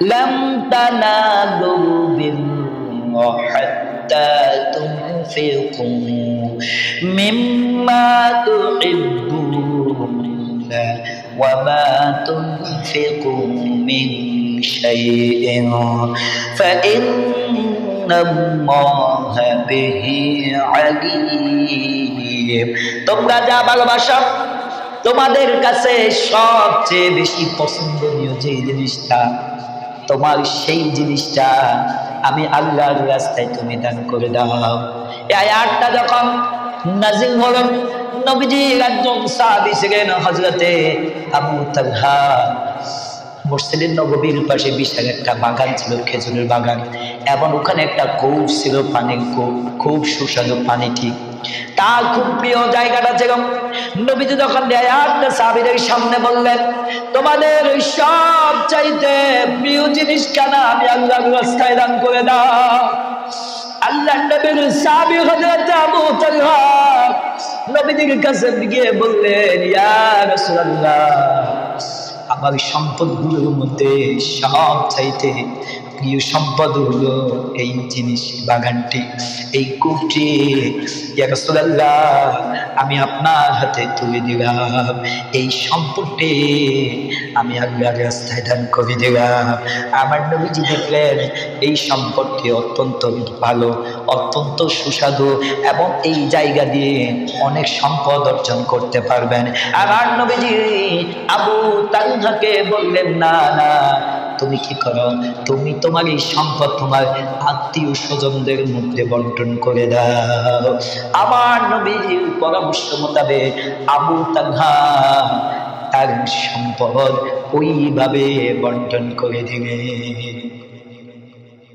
لم تنالوا البر حتى تنفقوا مما تحبون وما تنفقوا من شيء فإن الله به عليم তোমরা যা ভালোবাসো তোমাদের কাছে সবচেয়ে বেশি পছন্দনীয় যে জিনিসটা তোমার সেই জিনিসটা আমি আল্লাহর রাস্তায় তুমি দান করে দাও। এই আয়াতটা যখন নাজিল হলো নবীজি একজন সাহাবী ছিলেন হযরতে আবু তালহা। মসজিদের নববীর পাশে, বিশাল একটা বাগান ছিল, খেজুরের বাগান। এবং ওখানে একটা কূপ ছিল, পানির কূপ, খুব সুস্বাদু পানি ঠিক। তার খুব প্রিয় জায়গাটা ছিল নবীজি যখন একটা সাবিরের সামনে বললেন, তোমাদের ওই সব চাইতে প্রিয় জিনিস কেন আমি আল্লাহর রাস্তায় দান করে দাও? আল্লাহ আমার সম্পদগুলোর মধ্যে সব চাইতে প্রিয় সম্পদ হলো এই জিনিস, বাগানটি, এই ইয়া আমি আপনার হাতে তুলে দিলাম। এই সম্পদটি আমি আল্লাহর রাস্তায় দান করে দিলাম। আমার নবীজি দেখলেন এই সম্পদটি অত্যন্ত ভালো, অত্যন্ত সুস্বাদু এবং এই জায়গা দিয়ে অনেক সম্পদ অর্জন করতে পারবেন। আমার নবীজি আবু তালহাকে বললেন, না না তুমি কি করো? তুমি তোমার এই সম্পদ তোমার আত্মীয় স্বজনদের মধ্যে বন্টন করে দাও। আমার নবীর পরামর্শ মোতাবেক আবু তাহা তার সম্পদ ওইভাবে বন্টন করে দিলেন